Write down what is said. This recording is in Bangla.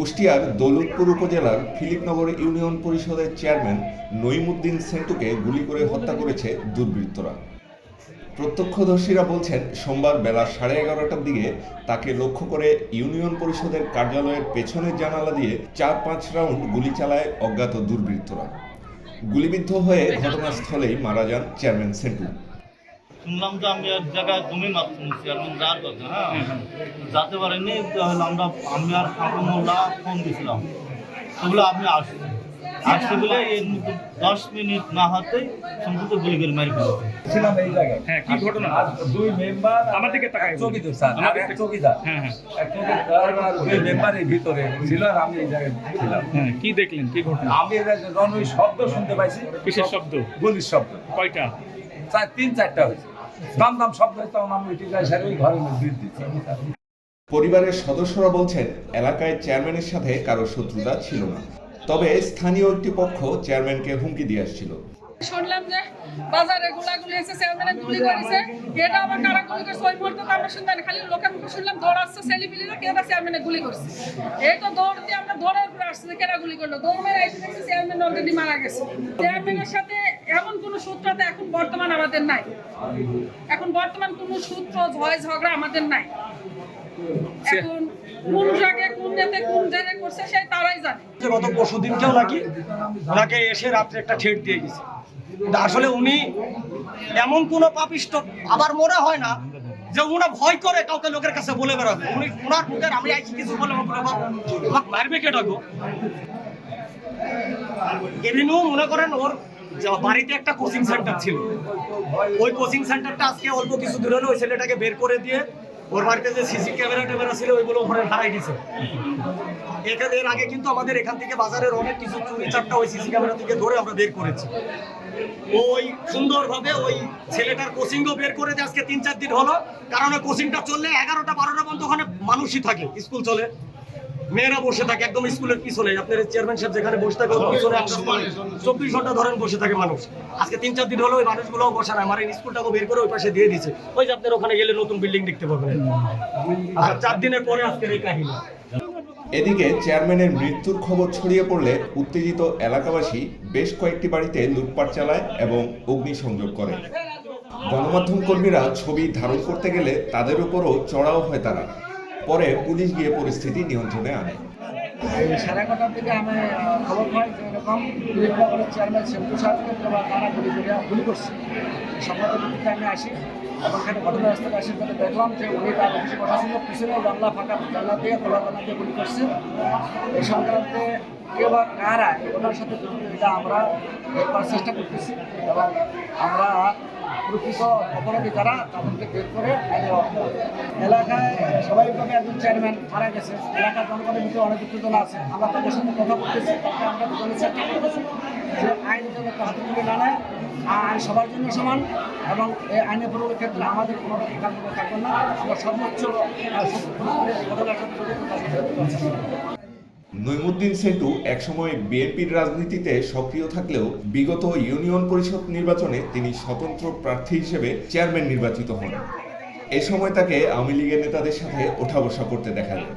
কুষ্টিয়ার দৌলতপুর উপজেলার ফিলিপনগর ইউনিয়ন পরিষদের চেয়ারম্যান নইমুদ্দিন সেন্টুকে গুলি করে হত্যা করেছে দুর্বৃত্তরা। প্রত্যক্ষদর্শীরা বলছেন, সোমবার বেলা সাড়ে এগারোটার দিকে তাকে লক্ষ্য করে ইউনিয়ন পরিষদের কার্যালয়ের পেছনের জানালা দিয়ে চার পাঁচ রাউন্ড গুলি চালায় অজ্ঞাত দুর্বৃত্তরা। গুলিবিদ্ধ হয়ে ঘটনাস্থলেই মারা যান চেয়ারম্যান সেন্টু। শুনলাম যে আমি এক জায়গায় জমি মাপছি চেয়ারম্যান যার কথা হ্যাঁ? যাতে পারেনি তাহলে আমরা আমি আর ফাঁকু মোল্লা ফোন দিছিলাম। ওগুলো আপনি আসছেন আসতে বলে মধ্যে দশ মিনিট না হাতেই সম্পূর্ণ গুলি করে মারি ফেলেছে। ছিলাম এই জায়গায়। হ্যাঁ কি ঘটনা? দুই মেম্বার আমার দিকে তাকায়। চৌকিদার স্যার আমার আর এক চৌকিদার। হ্যাঁ হ্যাঁ। এক চৌকিদার আর দুই মেম্বার এই ভিতরে ছিল আর আমি এই জায়গায় ছিলাম। হ্যাঁ কি দেখলেন? কি ঘটনা? আমি এই শব্দ শুনতে পাইছি কিসের শব্দ? গুলির শব্দ। কয়টা? চার তিন চারটা হয়েছে। দাম দাম শব্দ তখন আমি উঠে যাই স্যার ওই ঘরের বৃদ্ধি পরিবারের সদস্যরা বলছেন এলাকায় চেয়ারম্যানের সাথে কারও শত্রুতা ছিল না। তবে স্থানীয় একটি পক্ষ চেয়ারম্যানকে হুমকি দিয়ে আসছিল। শুনলাম যে বাজারে গোলাগুলি এসে চেয়ারম্যানে গুলি করেছে। এটা আবার কারা গুলি করছে ওই মুহূর্তে তো আমরা শুনলাম খালি লোকের মুখে শুনলাম দৌড়াচ্ছে ছেলেপিলিরা কেটা চেয়ারম্যানে গুলি করছে। এই তো দৌড় দিয়ে আমরা দৌড়ের উপরে আসছি কেটা গুলি করল। দৌড় মেরে এসে দেখছি চেয়ারম্যান অলরেডি মারা গেছে। চেয়ারম্যানের সাথে এমন কোনো সূত্রতা এখন বর্তমান আমাদের নাই। এখন বর্তমান কোনো সূত্র ঝয় ঝগড়া আমাদের নাই। এখন কোন জায়গায় কোন নেতে কোন জায়গায় করছে সেই তারাই জানে। গত পরশু দিনকেও নাকি ওনাকে এসে রাত্রে একটা ছেড় দিয়ে গেছে। আসলে উনি এমন কোনো পাপিষ্ট আবার মনে হয় না যে উনা ভয় করে কাউকে লোকের কাছে বলে বেড়াবে। উনি ওনার মুখের আমি আইছি কিছু বলে মারবে মনে করেন ওর বাড়িতে একটা কোচিং সেন্টার ছিল। ওই কোচিং সেন্টারটা আজকে অল্প কিছু দূরে হলো, ওই ছেলেটাকে বের করে দিয়ে ওর বাড়িতে যে সিসি ক্যামেরা ট্যামেরা ছিল, ওইগুলো ওখানে হারাই দিছে। এখানে এর আগে কিন্তু আমাদের এখান থেকে বাজারের অনেক কিছু চুরি চাপটা ওই সিসি ক্যামেরা থেকে ধরে আমরা বের করেছি। ওই সুন্দরভাবে ওই ছেলেটার কোচিংও বের করে আজকে তিন চার দিন হলো, কারণ ওই কোচিংটা চললে এগারোটা, বারোটা পর্যন্ত ওখানে মানুষই থাকে, স্কুল চলে। মেয়েরা বসে থাকে একদম স্কুলের পিছনে। আপনার চেয়ারম্যান সাহেব যেখানে বসে থাকে পিছনে চব্বিশ ঘণ্টা ধরেন বসে থাকে মানুষ। আজকে তিন চার দিন হলো ওই মানুষগুলো বসে না আমার এই স্কুলটাকে বের করে ওই পাশে দিয়ে দিছে। ওই যে আপনার ওখানে গেলে নতুন বিল্ডিং দেখতে পাবেন। আর চার দিনের পরে আজকের এই কাহিনী। এদিকে চেয়ারম্যানের মৃত্যুর খবর ছড়িয়ে পড়লে উত্তেজিত এলাকাবাসী বেশ কয়েকটি বাড়িতে লুটপাট চালায় এবং অগ্নিসংযোগ করে। গণমাধ্যম কর্মীরা ছবি ধারণ করতে গেলে তাদের উপরও চড়াও হয় তারা। পরে পুলিশ গিয়ে পরিস্থিতি নিয়ন্ত্রণে আনে। সাড়ে আমি যে এরকম করছে। আমি আসি তাহলে দেখলাম যে উনি তার পিছনে জানলা ফাঁকা, জানলা দিয়ে খোলা দিয়ে গুলি করছে। এই সংক্রান্তে কে বা কারা ওনার সাথে আমরা বের করার চেষ্টা করতেছি এবং আমরা প্রকৃত অপরাধী যারা, তাদেরকে বের করে। এলাকায় স্বাভাবিকভাবে একজন চেয়ারম্যান মারা গেছে। এলাকার জনগণের ভিতরে অনেক উত্তেজনা আছে। আমরা তাদের সাথে কথা বলতেছি যে আইন যেন হাতে তুলে না নেয় আইন সবার জন্য সমান এবং এই আইনের প্রয়োগের ক্ষেত্রে আমাদের কোনো একান্ত থাকবে না। আমরা সর্বোচ্চ নইমুদ্দিন সেটু একসময় বিএনপির রাজনীতিতে সক্রিয় থাকলেও বিগত ইউনিয়ন পরিষদ নির্বাচনে তিনি স্বতন্ত্র প্রার্থী হিসেবে চেয়ারম্যান নির্বাচিত হন। এ সময় তাকে আওয়ামী লীগের নেতাদের সাথে ওঠা বসা করতে দেখা যায়।